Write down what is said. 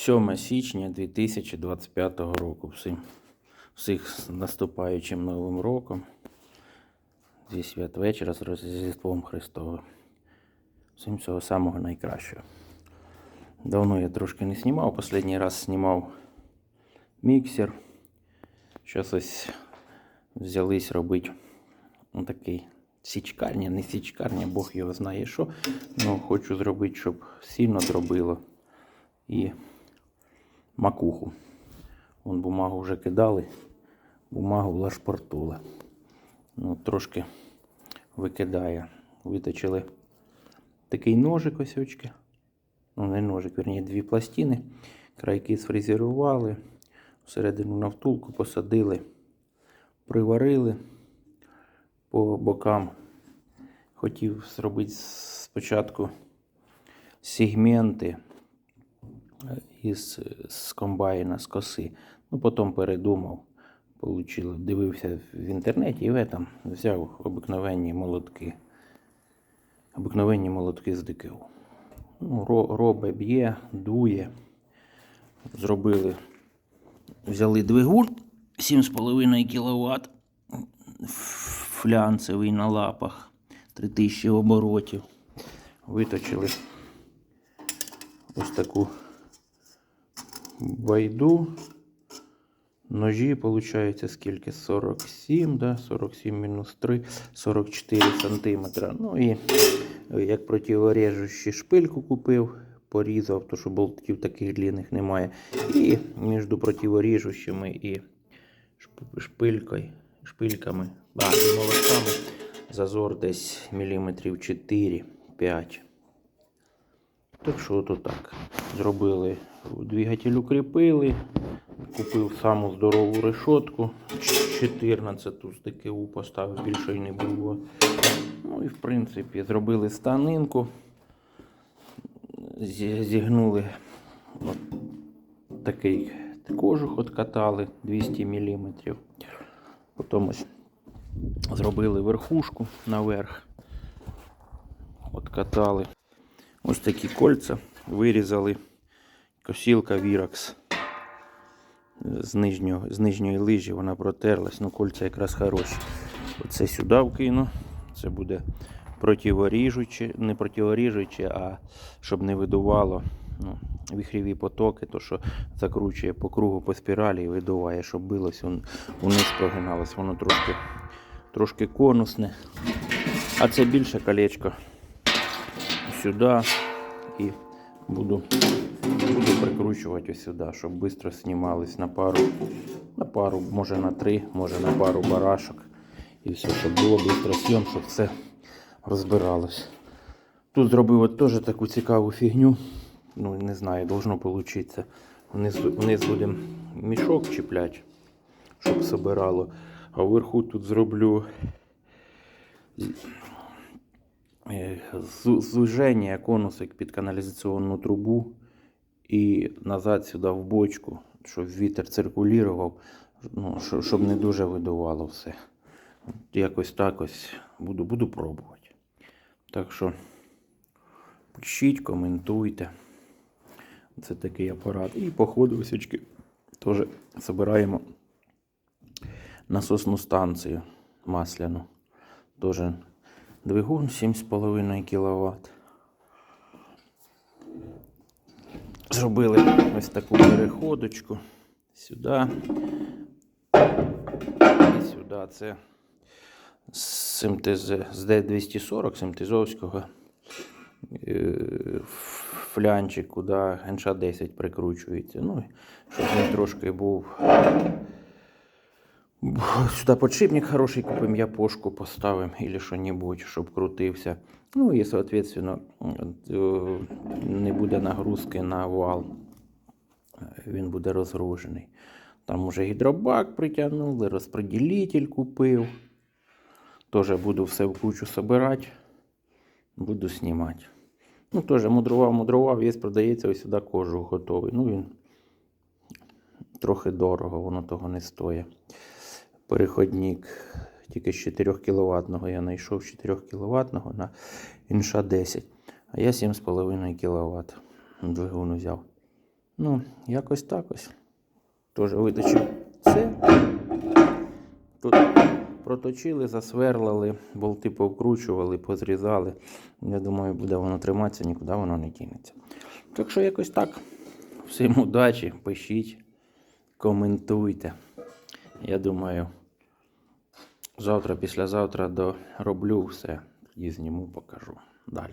7 січня 2025 року. Всім, всіх з наступаючим Новим роком. Зі святвечора з Різдвом Христовим. Всім всього самого найкращого. Давно я трошки не знімав. Останній раз знімав міксер. Зараз ось взялись робити такий січкарня, не січкарня, Бог його знає що. Ну, хочу зробити, щоб сильно зробило. І макуху. Вон бумагу вже кидали, бумагу лашпортули. Ну, трошки викидає. Виточили такий ножик ось очки. Ну, не ножик, верні, дві пластини. Крайки сфрезерували, всередину на втулку посадили, приварили по бокам. Хотів зробити спочатку сегменти із з комбайна, з коси. Ну, потім передумав, получило, дивився в інтернеті і в этом взяв обикновенні молотки. Обикновенні молотки з ДКУ. Ну, робе, б'є, дує. Зробили, взяли двигун 7,5 кВт, флянцевий на лапах, 3000 оборотів. Виточили ось таку байду. Ножі, виходить, скільки? 47, да? 47 мінус 3, 44 сантиметра. Ну і е, як противорежущий шпильку купив, порізав, то що болтиків таких длинних немає. І між противорежущими і шпилькою, шпильками, а, молотками зазор десь міліметрів 4-5. Так що ото так. Зробили двигатель укріпили. Купив саму здорову решетку. 14 з ДКУ поставив, більше й не було. Ну і в принципі зробили станинку. Зігнули от такий кожух откатали 200 мм. Потім ось зробили верхушку наверх. Откатали. Ось такі кольця вирізали. Косілка Virax з, з нижньої лижі вона протерлась, ну кольця якраз хороші. Оце сюди вкину. Це буде противоріжуче, не противоріжуче, а щоб не видувало ну, віхріві потоки, то що закручує по кругу по спіралі і видуває, щоб билось, вниз прогиналось. Воно трошки, трошки конусне. А це більше колечко сюди і буду, буду прикручувати ось сюди, щоб швидко знімались на пару, на пару, може на три, може на пару барашок. І все, щоб було швидко зйом, щоб все розбиралось. Тут зробив от теж таку цікаву фігню. Ну, не знаю, должно получиться. Вниз, вниз будемо мішок чіпляти, щоб собирало. А вверху тут зроблю зу- звуження конусик під каналізаційну трубу і назад сюди в бочку, щоб вітер циркулював, ну, щоб не дуже видувало все. Якось так ось буду, буду пробувати. Так що пишіть, коментуйте. Це такий апарат. І по ходу теж збираємо насосну станцію масляну. Тоже двигун 7,5 кВт. Зробили ось таку переходочку сюди. І сюди. Це з з Д240 з МТЗовського е, флянчик, куди НШ-10 прикручується. Ну, щоб він трошки був Сюди подшипник хороший купим, я пошку поставим или що-небудь, щоб крутився. Ну і, соответственно, е, не буде нагрузки на вал. Він буде розгружений. Там уже гідробак притягнули, розподілитель купив. Теж буду все в кучу собирати. Буду знімати. Ну, теж мудрував, мудрував, є, продається ось сюди кожух готовий. Ну, він трохи дорого, воно того не стоїть переходник тільки з 4 кВт я знайшов 4 кВт на інша 10. А я 7,5 кВт двигун взяв. Ну, якось так ось. Теж виточив це. Тут проточили, засверлили, болти повкручували, позрізали. Я думаю, буде воно триматися, нікуди воно не кинеться. Так що якось так. Всім удачі, пишіть, коментуйте. Я думаю, завтра, післязавтра дороблю все. і зніму, покажу далі.